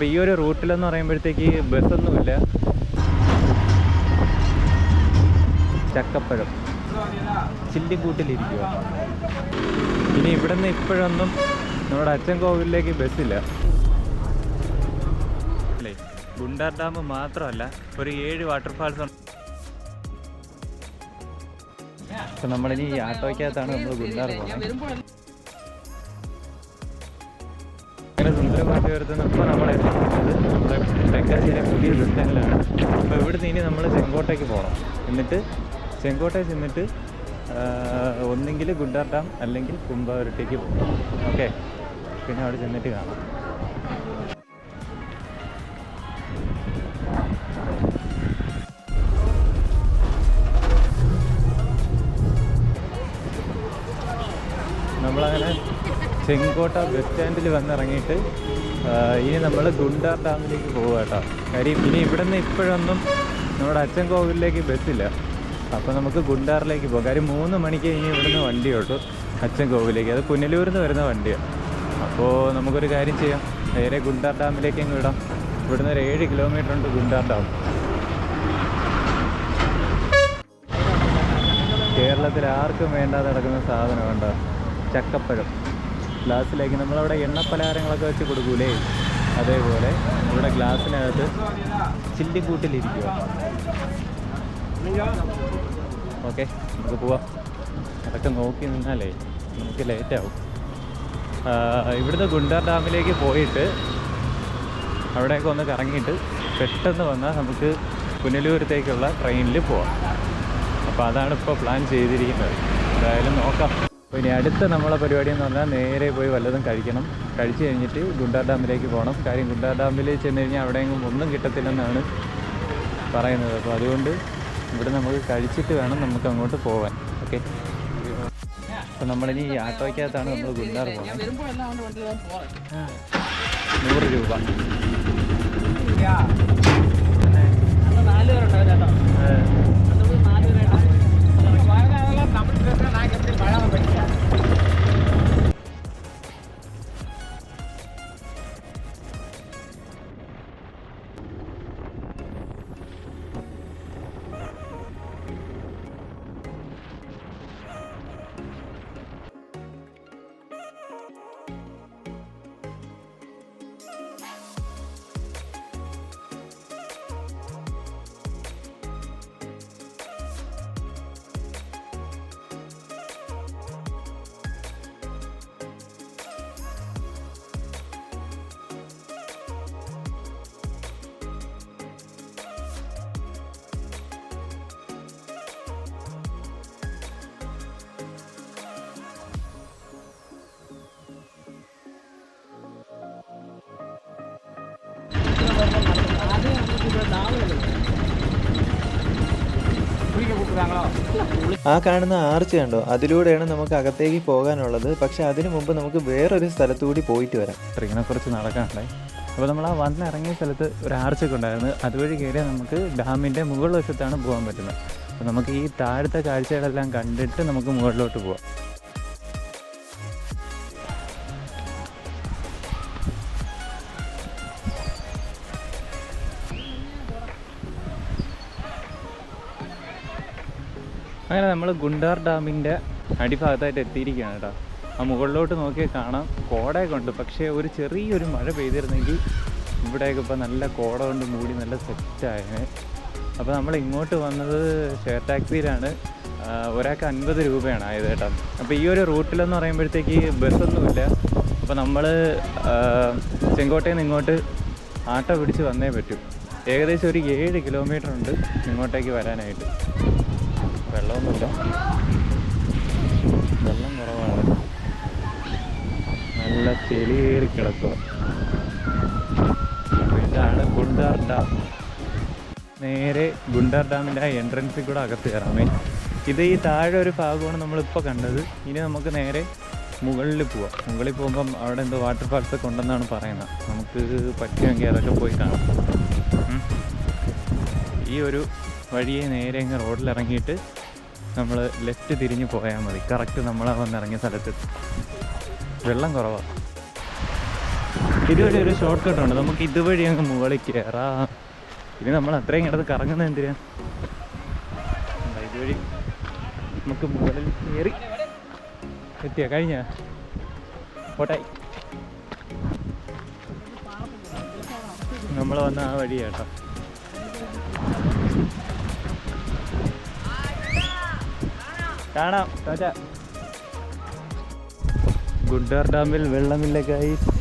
അപ്പോൾ ഈ ഒരു റൂട്ടിലെന്ന് പറയുമ്പോഴത്തേക്ക് ബസ്സൊന്നുമില്ല. ചക്കപ്പഴം. ചില്ലിക്കൂട്ടിലിരിക്കുക ഇനി ഇവിടെ നിന്ന് ഇപ്പോഴൊന്നും നമ്മുടെ അച്ഛൻ കോവിലേക്ക് ബസ്സില്ല. അല്ലേ? ഗുണ്ടാർ ഡാം മാത്രമല്ല ഒരു ഏഴ് വാട്ടർഫാൾസ് ഉണ്ട്. അപ്പം നമ്മളിനി ഈ ആട്ടോയ്ക്കകത്താണ് നമ്മൾ ഗുണ്ടാർ പോകുന്നത്. അങ്ങനെ സുന്ദരമായിട്ട് വരുത്തുന്ന ഇപ്പോൾ എത്തിക്കുന്നത് നമ്മുടെ തെക്കാശ്ശേരി പുതിയ ബസ് സ്റ്റാൻഡിലാണ് അപ്പോൾ ഇവിടുന്ന് ഇനി നമ്മൾ ചെങ്കോട്ടയ്ക്ക് പോകണം എന്നിട്ട് ചെങ്കോട്ടയിൽ ചെന്നിട്ട് ഒന്നെങ്കിൽ ഗുണ്ടാർ ഡാം അല്ലെങ്കിൽ കുമ്പാവരട്ടേക്ക് പോകും ഓക്കെ? പിന്നെ അവിടെ ചെന്നിട്ട് കാണാം. ചെങ്കോട്ട ബസ് സ്റ്റാൻഡിൽ വന്നിറങ്ങിയിട്ട് ഇനി നമ്മൾ ഗുണ്ടാർ ഡാമിലേക്ക് പോകുക കേട്ടോ. കാര്യം ഇനി ഇവിടെ നിന്ന് ഇപ്പോഴൊന്നും നമ്മുടെ അച്ഛൻ കോവിലിലേക്ക് ബസ്സില്ല അപ്പോൾ നമുക്ക് ഗുണ്ടാറിലേക്ക് പോകാം. കാര്യം മൂന്ന് മണിക്ക് ഇനി ഇവിടുന്ന് വണ്ടി ഓട്ടു അച്ഛൻ കോവിലേക്ക് അത് പുനലൂരിൽ നിന്ന് വരുന്ന വണ്ടിയാണ് അപ്പോൾ നമുക്കൊരു കാര്യം ചെയ്യാം. നേരെ ഗുണ്ടാർ ഡാമിലേക്ക് അങ്ങ് വിടാം. ഇവിടുന്ന് ഒരു ഏഴ് കിലോമീറ്റർ ഉണ്ട് ഗുണ്ടാർ ഡാം കേരളത്തിൽ ആർക്കും വേണ്ടാതെ നടക്കുന്ന സാധനം ഉണ്ടോ? ചക്കപ്പഴം. ഗ്ലാസ്സിലേക്ക് നമ്മളവിടെ എണ്ണപ്പലഹാരങ്ങളൊക്കെ വെച്ച് കൊടുക്കൂലേ? അതേപോലെ ഇവിടെ ഗ്ലാസ്സിനകത്ത് ചില്ലിക്കൂട്ടിലിരിക്കുക ഓക്കെ നമുക്ക് പോവാം. അതൊക്കെ നോക്കി നിന്നാലേ നമുക്ക് ലേറ്റ് ആവും. ആ, ഇവിടുന്ന് ഗുണ്ടർ ഡാമിലേക്ക് പോയിട്ട് അവിടെയൊക്കെ ഒന്ന് കറങ്ങിയിട്ട് പെട്ടെന്ന് വന്നാൽ നമുക്ക് പുനലൂരത്തേക്കുള്ള ട്രെയിനിൽ പോവാം. അപ്പോൾ അതാണ് ഇപ്പോൾ പ്ലാൻ ചെയ്തിരിക്കുന്നത്. എന്തായാലും നോക്കാം. അപ്പോൾ ഇനി അടുത്ത നമ്മളെ പരിപാടി എന്ന് പറഞ്ഞാൽ നേരെ പോയി വല്ലതും കഴിക്കണം. കഴിച്ചു കഴിഞ്ഞിട്ട് ഗുണ്ടാർ ഡാമിലേക്ക് പോകണം. കാര്യം ഗുണ്ടാർ ഡാമിൽ ചെന്ന് കഴിഞ്ഞാൽ അവിടെയെങ്കിലും ഒന്നും കിട്ടത്തില്ലെന്നാണ് പറയുന്നത്. അപ്പോൾ അതുകൊണ്ട് ഇവിടെ നമുക്ക് കഴിച്ചിട്ട് വേണം നമുക്ക് അങ്ങോട്ട് പോകാൻ ഓക്കെ? അപ്പോൾ നമ്മളിനി ഈ ആട്ടോയ്ക്കകത്താണ് നമ്മൾ ഗുണ്ടാർ പോകുന്നത് നൂറ് രൂപ. ആ കാണുന്ന ആർച്ച് കണ്ടോ? അതിലൂടെയാണ് നമുക്ക് അകത്തേക്ക് പോകാനുള്ളത്. പക്ഷെ അതിനു മുമ്പ് നമുക്ക് വേറൊരു സ്ഥലത്തുകൂടി പോയിട്ട് വരാം. ട്രെയിനെ കുറിച്ച് നടക്കാനുണ്ടായി അപ്പോൾ നമ്മൾ ആ വന്നിറങ്ങിയ സ്ഥലത്ത് ഒരു ആർച്ചൊക്കെ ഉണ്ടായിരുന്നു. അതുവഴി കയറിയാൽ നമുക്ക് ഡാമിന്റെ മുകൾ വശത്താണ് പോകാൻ പറ്റുന്നത്. അപ്പോൾ നമുക്ക് ഈ താഴത്തെ കാഴ്ചകളെല്ലാം കണ്ടിട്ട് നമുക്ക് മുകളിലോട്ട് പോവാം. അങ്ങനെ നമ്മൾ ഗുണ്ടാർ ഡാമിന്റെ അടിഭാഗത്തായിട്ട് എത്തിയിരിക്കുകയാണ് കേട്ടോ. ആ മുകളിലോട്ട് നോക്കിയാൽ കാണാം കോടയൊക്കെ ഉണ്ട്. പക്ഷേ ഒരു ചെറിയൊരു മഴ പെയ്തിരുന്നെങ്കിൽ ഇവിടെയൊക്കെ ഇപ്പോൾ നല്ല കോട കൊണ്ട് മൂടി നല്ല സെറ്റായേ അപ്പോൾ നമ്മൾ ഇങ്ങോട്ട് വന്നത് ഷെയർ ടാക്സിയിലാണ്. ഒരാൾക്ക് അൻപത് രൂപയാണ് ആയത് കേട്ടോ. അപ്പോൾ ഈ ഒരു റൂട്ടിലെന്ന് പറയുമ്പോഴത്തേക്ക് ബസ്സൊന്നുമില്ല. അപ്പോൾ നമ്മൾ ചെങ്കോട്ടയിൽ നിന്ന് ഇങ്ങോട്ട് ആട്ടോ പിടിച്ച് വന്നേ പറ്റൂ. ഏകദേശം ഒരു ഏഴ് കിലോമീറ്റർ ഉണ്ട് ഇങ്ങോട്ടേക്ക് വരാനായിട്ട്. വെള്ളമൊന്നുമില്ല. വെള്ളം കുറവാണ്. നല്ല ചെളിയേറി കിടക്കുക ഇതാണ് ഗുണ്ടാർ ഡാം. നേരെ ഗുണ്ടാർ ഡാമിന്റെ ആ എൻട്രൻസിൽ കൂടെ അകത്ത് കയറാമേ ഇത് ഈ താഴെ ഒരു ഭാഗമാണ് നമ്മളിപ്പോൾ കണ്ടത്. ഇനി നമുക്ക് നേരെ മുകളിൽ പോവാം. മുകളിൽ പോകുമ്പം അവിടെ എന്തോ വാട്ടർ ഫാൾസ് ഒക്കെ ഉണ്ടെന്നാണ് പറയുന്നത്. നമുക്ക് പറ്റുമെങ്കിൽ അതൊക്കെ പോയി കാണാം. ഈ ഒരു വഴിയെ നേരെ ഇങ്ങനെ റോഡിൽ ഇറങ്ങിയിട്ട് നമ്മൾ ലെഫ്റ്റ് തിരിഞ്ഞ് പോയാൽ മതി. കറക്റ്റ് നമ്മൾ വന്നിറങ്ങിയ സ്ഥലത്ത്. വെള്ളം കുറവാണ് ഇതുവഴി ഒരു ഷോർട്ട് കട്ട് ഉണ്ട്. നമുക്ക് ഇതുവഴി അങ്ങ് മുകളിൽ കയറാം ഇനി നമ്മൾ അത്രയും കിടന്ന് കറങ്ങുന്നത് എന്തിനാ? ഇതുവഴി നമുക്ക് മുകളിൽ കയറി എത്തിയ? കഴിഞ്ഞ? പോട്ടായി നമ്മൾ വന്ന ആ വഴി കേട്ടോ കാണാം. ടാറ്റ. ഗുഡാർ ഡാമിൽ വെള്ളമില്ല ഗൈസ്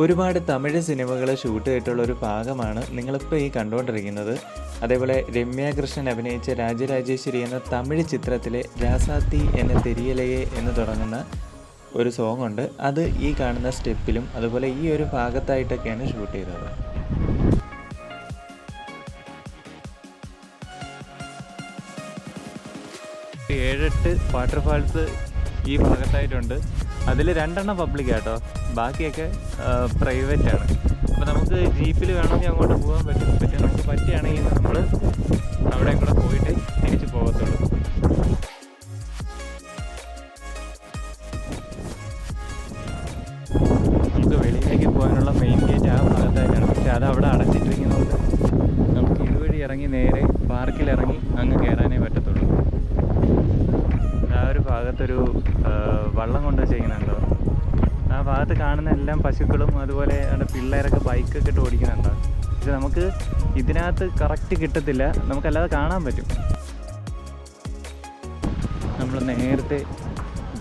ഒരുപാട് തമിഴ് സിനിമകൾ ഷൂട്ട് ചെയ്തിട്ടുള്ള ഒരു ഭാഗമാണ് നിങ്ങളിപ്പോൾ ഈ കണ്ടുകൊണ്ടിരിക്കുന്നത് അതേപോലെ രമ്യ കൃഷ്ണൻ അഭിനയിച്ച രാജരാജേശ്വരി എന്ന തമിഴ് ചിത്രത്തിലെ രാസാത്തി എന്ന തെരിയലയെ എന്ന് തുടങ്ങുന്ന ഒരു സോങ് ഉണ്ട്. അത് ഈ കാണുന്ന സ്റ്റെപ്പിലും അതുപോലെ ഈ ഒരു ഭാഗത്തായിട്ടൊക്കെയാണ് ഷൂട്ട് ചെയ്തത്. ഏഴെട്ട് വാട്ടർഫാൾസ് ഈ ഭാഗത്തായിട്ടുണ്ട്. അതിൽ രണ്ടെണ്ണം പബ്ലിക് ആട്ടോ ബാക്കിയൊക്കെ പ്രൈവറ്റ് ആണ്. അപ്പോൾ നമുക്ക് ജീപ്പിൽ വേണമെങ്കിൽ അങ്ങോട്ട് പോകാൻ പറ്റും. പറ്റും നമുക്ക് പറ്റുകയാണെങ്കിൽ നമ്മൾ അവിടെ കൂടെ പോയിട്ട് തിരിച്ച് പോകത്തുള്ളൂ. നമുക്ക് വെളിയിലേക്ക് പോകാനുള്ള മെയിൻ ഗേറ്റ് ആ ഭാഗത്തായിട്ടാണ്. പക്ഷെ അത് അവിടെ അടച്ചിട്ടിരിക്കുന്നതുകൊണ്ട് നമുക്ക് ഇതുവഴി ഇറങ്ങി നേരെ പാർക്കിൽ ഇറങ്ങി അങ്ങ് കയറാനേ പറ്റത്തുള്ളൂ ആ ഒരു ഭാഗത്തൊരു വള്ളം കൊണ്ട് ചെയ്യുന്നുണ്ടോ ആ ഭാഗത്ത് കാണുന്ന എല്ലാം പശുക്കളും അതുപോലെ പിള്ളേരൊക്കെ ബൈക്കൊക്കെ ഇട്ട് ഓടിക്കുന്നുണ്ടോ? പക്ഷെ നമുക്ക് ഇതിനകത്ത് കറക്റ്റ് കിട്ടത്തില്ല. നമുക്കല്ലാതെ കാണാൻ പറ്റും. നമ്മൾ നേരത്തെ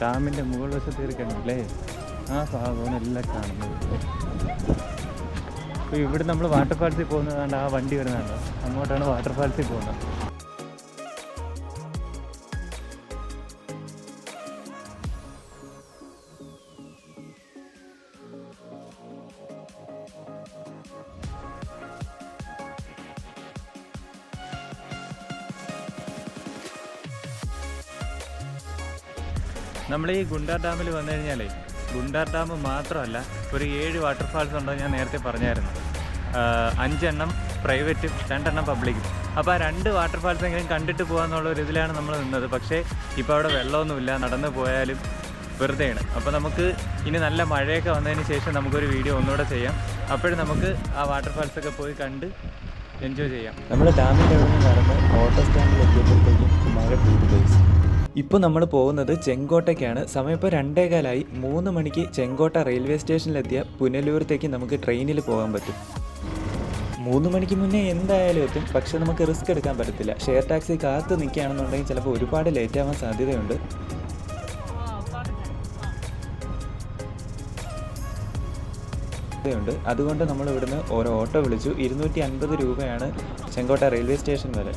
ഡാമിന്റെ മുകൾ വശത്ത് കയറി കണ്ടില്ലേ? ആ ഭാഗമാണ് എല്ലാം കാണുന്നത്. അപ്പോൾ ഇവിടെ നമ്മൾ വാട്ടർഫാൾസിൽ പോകുന്നതാണ്ട് ആ വണ്ടി വരുന്നുണ്ടോ? അങ്ങോട്ടാണ് വാട്ടർഫാൾസിൽ പോകുന്നത്. നമ്മൾ ഈ ഗുണ്ടാർ ഡാമിൽ വന്നു കഴിഞ്ഞാലേ ഗുണ്ടാർ ഡാം മാത്രമല്ല ഒരു ഏഴ് വാട്ടർഫാൾസ് ഉണ്ടെന്ന് ഞാൻ നേരത്തെ പറഞ്ഞായിരുന്നു. അഞ്ചെണ്ണം പ്രൈവറ്റും രണ്ടെണ്ണം പബ്ലിക്കും. അപ്പോൾ ആ രണ്ട് വാട്ടർഫാൾസ് എങ്കിലും കണ്ടിട്ട് പോകാമെന്നുള്ള ഒരു ഇതിലാണ് നമ്മൾ നിന്നത്. പക്ഷേ ഇപ്പോൾ അവിടെ വെള്ളമൊന്നുമില്ല നടന്നു പോയാലും വെറുതെയാണ്. അപ്പോൾ നമുക്ക് ഇനി നല്ല മഴയൊക്കെ വന്നതിന് ശേഷം നമുക്കൊരു വീഡിയോ ഒന്നുകൂടെ ചെയ്യാം. അപ്പോഴും നമുക്ക് ആ വാട്ടർഫാൾസ് ഒക്കെ പോയി കണ്ട് എൻജോയ് ചെയ്യാം. നമ്മൾ ഡാമിന്റെ നടന്ന് ഓട്ടോ സ്റ്റാൻഡിൽ എത്തിയപ്പോഴത്തേക്കും മഴ പെയ്തു ഇപ്പോൾ നമ്മൾ പോകുന്നത് ചെങ്കോട്ടയ്ക്കാണ്. സമയം ഇപ്പോൾ രണ്ടേകാലായി മൂന്ന് മണിക്ക് ചെങ്കോട്ട റെയിൽവേ സ്റ്റേഷനിലെത്തിയ പുനലൂരത്തേക്ക് നമുക്ക് ട്രെയിനിൽ പോകാൻ പറ്റും. മൂന്ന് മണിക്ക് മുന്നേ എന്തായാലും എത്തും. പക്ഷെ നമുക്ക് റിസ്ക് എടുക്കാൻ പറ്റത്തില്ല. ഷെയർ ടാക്സി കാത്ത് നിൽക്കുകയാണെന്നുണ്ടെങ്കിൽ ചിലപ്പോൾ ഒരുപാട് ലേറ്റ് ആവാൻ സാധ്യതയുണ്ട്. ഉണ്ട്. അതുകൊണ്ട് നമ്മൾ ഇവിടുന്ന് ഓരോ ഓട്ടോ വിളിച്ചു. ഇരുന്നൂറ്റി അൻപത് രൂപയാണ് ചെങ്കോട്ട റെയിൽവേ സ്റ്റേഷൻ വരെ